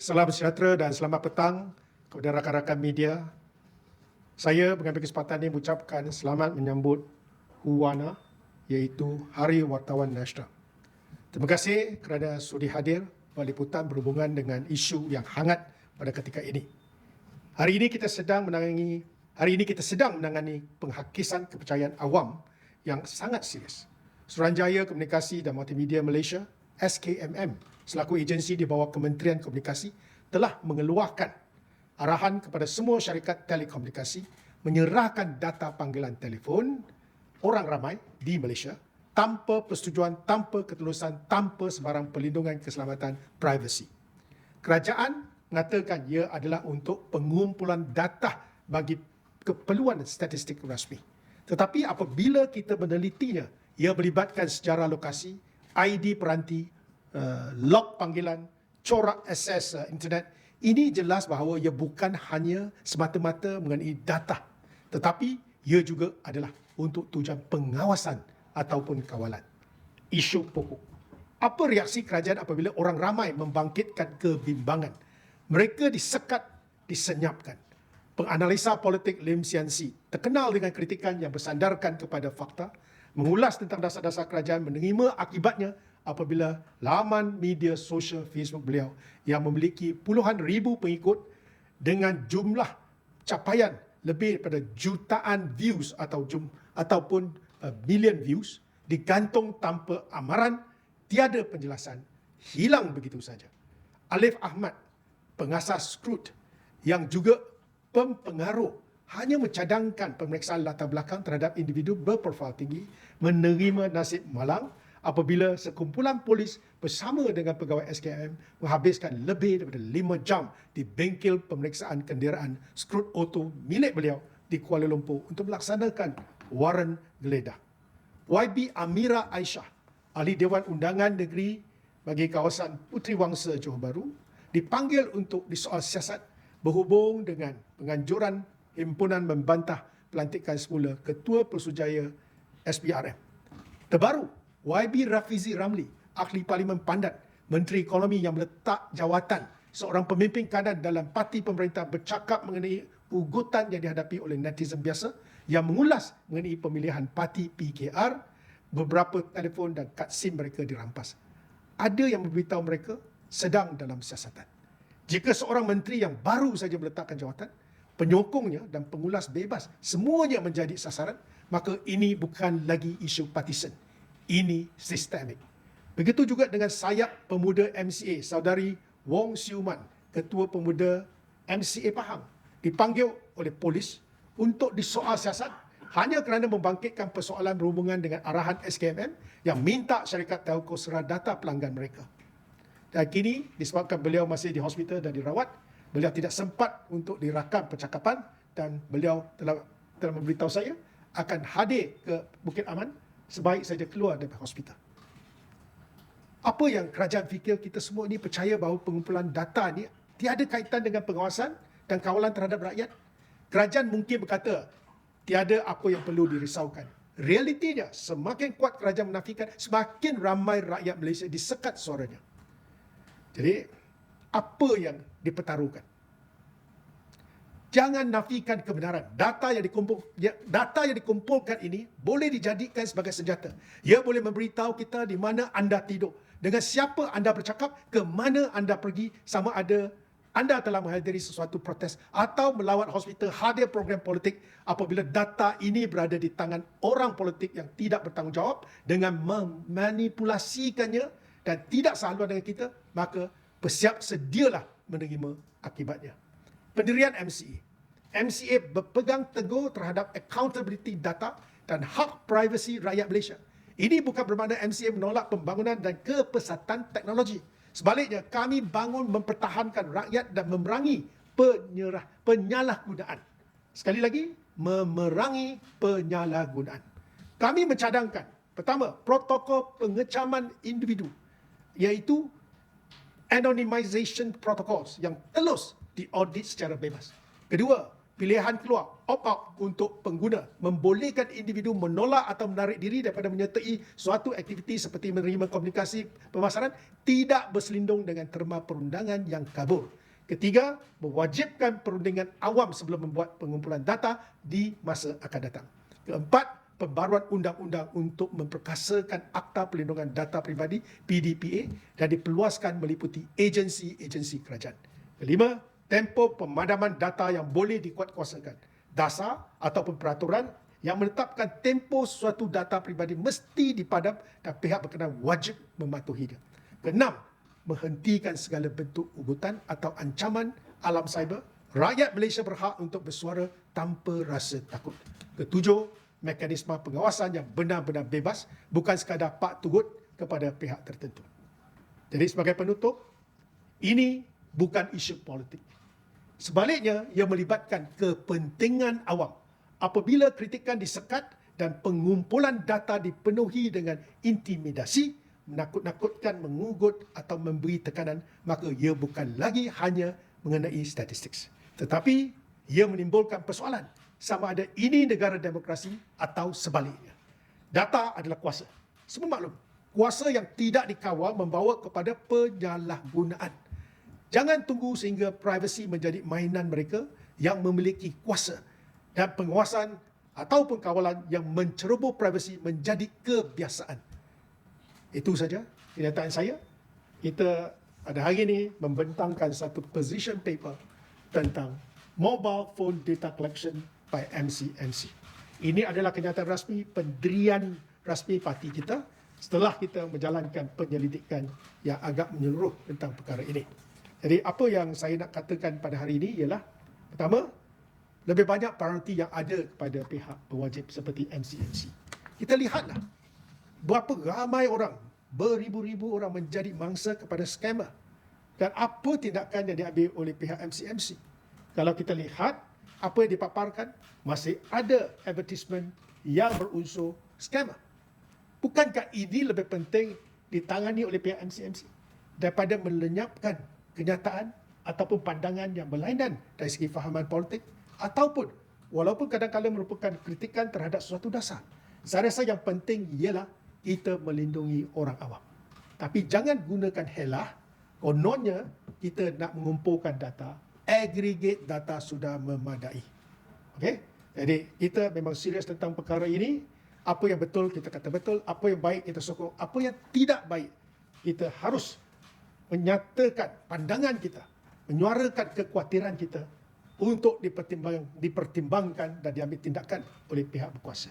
Salam sejahtera dan selamat petang kepada rakan-rakan media. Saya mengambil kesempatan ini mengucapkan selamat menyambut Huwana iaitu Hari Wartawan Nasional. Terima kasih kerana sudi hadir peliputan berhubungan dengan isu yang hangat pada ketika ini. Hari ini kita sedang menangani hari ini kita sedang menangani penghakisan kepercayaan awam yang sangat serius. Suruhanjaya Komunikasi dan Multimedia Malaysia SKMM selaku agensi di bawah Kementerian Komunikasi telah mengeluarkan arahan kepada semua syarikat telekomunikasi menyerahkan data panggilan telefon orang ramai di Malaysia tanpa persetujuan, tanpa ketulusan, tanpa sebarang perlindungan keselamatan privasi. Kerajaan mengatakan ia adalah untuk pengumpulan data bagi keperluan statistik rasmi. Tetapi apabila kita menelitinya, ia melibatkan sejarah lokasi, ID peranti, uh, log panggilan, corak akses uh, internet. Ini jelas bahawa ia bukan hanya semata-mata mengenai data, tetapi ia juga adalah untuk tujuan pengawasan ataupun kawalan. Isu pokok. Apa reaksi kerajaan apabila orang ramai membangkitkan kebimbangan? Mereka disekat, disenyapkan. Penganalisa politik Lim Sian Si terkenal dengan kritikan yang bersandarkan kepada fakta, mengulas tentang dasar-dasar kerajaan menerima akibatnya apabila laman media sosial Facebook beliau yang memiliki puluhan ribu pengikut dengan jumlah capaian lebih daripada jutaan views atau jum, ataupun uh, million views digantung tanpa amaran, tiada penjelasan, hilang begitu saja. Alif Ahmad, pengasas Skrut yang juga pempengaruh hanya mencadangkan pemeriksaan latar belakang terhadap individu berprofil tinggi menerima nasib malang apabila sekumpulan polis bersama dengan pegawai SKM menghabiskan lebih daripada 5 jam di bengkel pemeriksaan kenderaan Skrut Auto milik beliau di Kuala Lumpur untuk melaksanakan waran geledah. YB Amira Aisyah, ahli Dewan Undangan Negeri bagi kawasan Puteri Wangsa Johor Bahru, dipanggil untuk disoal siasat berhubung dengan penganjuran himpunan membantah pelantikan semula Ketua Persujaya SPRM. Terbaru, YB Rafizi Ramli, ahli Parlimen Pandan, Menteri Ekonomi yang meletak jawatan seorang pemimpin kanan dalam parti pemerintah bercakap mengenai ugutan yang dihadapi oleh netizen biasa yang mengulas mengenai pemilihan parti PKR, beberapa telefon dan kad SIM mereka dirampas. Ada yang memberitahu mereka sedang dalam siasatan. Jika seorang menteri yang baru saja meletakkan jawatan, penyokongnya dan pengulas bebas semuanya menjadi sasaran, maka ini bukan lagi isu partisan. Ini sistemik. Begitu juga dengan sayap pemuda MCA, saudari Wong Siuman, ketua pemuda MCA Pahang, dipanggil oleh polis untuk disoal siasat hanya kerana membangkitkan persoalan berhubungan dengan arahan SKMM yang minta syarikat telco serah data pelanggan mereka. Dan kini disebabkan beliau masih di hospital dan dirawat, beliau tidak sempat untuk dirakam percakapan dan beliau telah telah memberitahu saya akan hadir ke Bukit Aman sebaik saja keluar dari hospital. Apa yang kerajaan fikir kita semua ini percaya bahawa pengumpulan data ini tiada kaitan dengan pengawasan dan kawalan terhadap rakyat? Kerajaan mungkin berkata tiada apa yang perlu dirisaukan. Realitinya, semakin kuat kerajaan menafikan, semakin ramai rakyat Malaysia disekat suaranya. Jadi, apa yang dipertaruhkan. Jangan nafikan kebenaran. Data yang dikumpul ya, data yang dikumpulkan ini boleh dijadikan sebagai senjata. Ia boleh memberitahu kita di mana anda tidur, dengan siapa anda bercakap, ke mana anda pergi, sama ada anda telah menghadiri sesuatu protes atau melawat hospital hadir program politik apabila data ini berada di tangan orang politik yang tidak bertanggungjawab dengan memanipulasikannya dan tidak sehaluan dengan kita, maka bersiap sedialah menerima akibatnya. Pendirian MCA. MCA berpegang teguh terhadap accountability data dan hak privasi rakyat Malaysia. Ini bukan bermakna MCA menolak pembangunan dan kepesatan teknologi. Sebaliknya, kami bangun mempertahankan rakyat dan memerangi penyerah, penyalahgunaan. Sekali lagi, memerangi penyalahgunaan. Kami mencadangkan, pertama, protokol pengecaman individu, iaitu anonymization protocols yang telus diaudit secara bebas. Kedua, pilihan keluar opt-out untuk pengguna membolehkan individu menolak atau menarik diri daripada menyertai suatu aktiviti seperti menerima komunikasi pemasaran tidak berselindung dengan terma perundangan yang kabur. Ketiga, mewajibkan perundingan awam sebelum membuat pengumpulan data di masa akan datang. Keempat, pembaruan undang-undang untuk memperkasakan Akta Perlindungan Data Pribadi PDPA dan diperluaskan meliputi agensi-agensi kerajaan. Kelima, tempoh pemadaman data yang boleh dikuatkuasakan. Dasar ataupun peraturan yang menetapkan tempoh suatu data pribadi mesti dipadam dan pihak berkenaan wajib mematuhinya. Keenam, menghentikan segala bentuk ugutan atau ancaman alam cyber, rakyat Malaysia berhak untuk bersuara tanpa rasa takut. Ketujuh, mekanisme pengawasan yang benar-benar bebas bukan sekadar pak tugut kepada pihak tertentu. Jadi sebagai penutup, ini bukan isu politik. Sebaliknya, ia melibatkan kepentingan awam. Apabila kritikan disekat dan pengumpulan data dipenuhi dengan intimidasi, menakut-nakutkan, mengugut atau memberi tekanan, maka ia bukan lagi hanya mengenai statistik. Tetapi ia menimbulkan persoalan sama ada ini negara demokrasi atau sebaliknya. Data adalah kuasa. Semua maklum, kuasa yang tidak dikawal membawa kepada penyalahgunaan. Jangan tunggu sehingga privasi menjadi mainan mereka yang memiliki kuasa dan penguasaan ataupun kawalan yang menceroboh privasi menjadi kebiasaan. Itu saja kenyataan saya. Kita pada hari ini membentangkan satu position paper tentang mobile phone data collection by MCMC. Ini adalah kenyataan rasmi pendirian rasmi parti kita setelah kita menjalankan penyelidikan yang agak menyeluruh tentang perkara ini. Jadi apa yang saya nak katakan pada hari ini ialah pertama, lebih banyak prioriti yang ada kepada pihak berwajib seperti MCMC. Kita lihatlah berapa ramai orang, beribu-ribu orang menjadi mangsa kepada skamer dan apa tindakan yang diambil oleh pihak MCMC. Kalau kita lihat apa yang dipaparkan, masih ada advertisement yang berunsur skamer. Bukankah ini lebih penting ditangani oleh pihak MCMC daripada melenyapkan kenyataan ataupun pandangan yang berlainan dari segi fahaman politik ataupun walaupun kadang-kadang merupakan kritikan terhadap sesuatu dasar. Saya rasa yang penting ialah kita melindungi orang awam. Tapi jangan gunakan helah, kononnya kita nak mengumpulkan data, aggregate data sudah memadai. Okey? Jadi kita memang serius tentang perkara ini. Apa yang betul kita kata betul, apa yang baik kita sokong, apa yang tidak baik kita harus menyatakan pandangan kita, menyuarakan kekhawatiran kita untuk dipertimbangkan, dipertimbangkan dan diambil tindakan oleh pihak berkuasa.